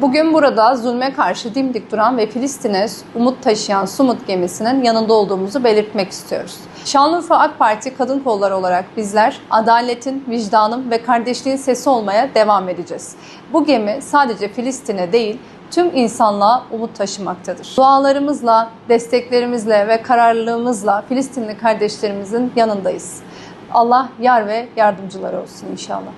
Bugün burada zulme karşı dimdik duran ve Filistin'e umut taşıyan Sumut gemisinin yanında olduğumuzu belirtmek istiyoruz. Şanlıurfa AK Parti kadın kolları olarak bizler adaletin, vicdanın ve kardeşliğin sesi olmaya devam edeceğiz. Bu gemi sadece Filistin'e değil, tüm insanlığa umut taşımaktadır. Dualarımızla, desteklerimizle ve kararlılığımızla Filistinli kardeşlerimizin yanındayız. Allah yar ve yardımcıları olsun inşallah.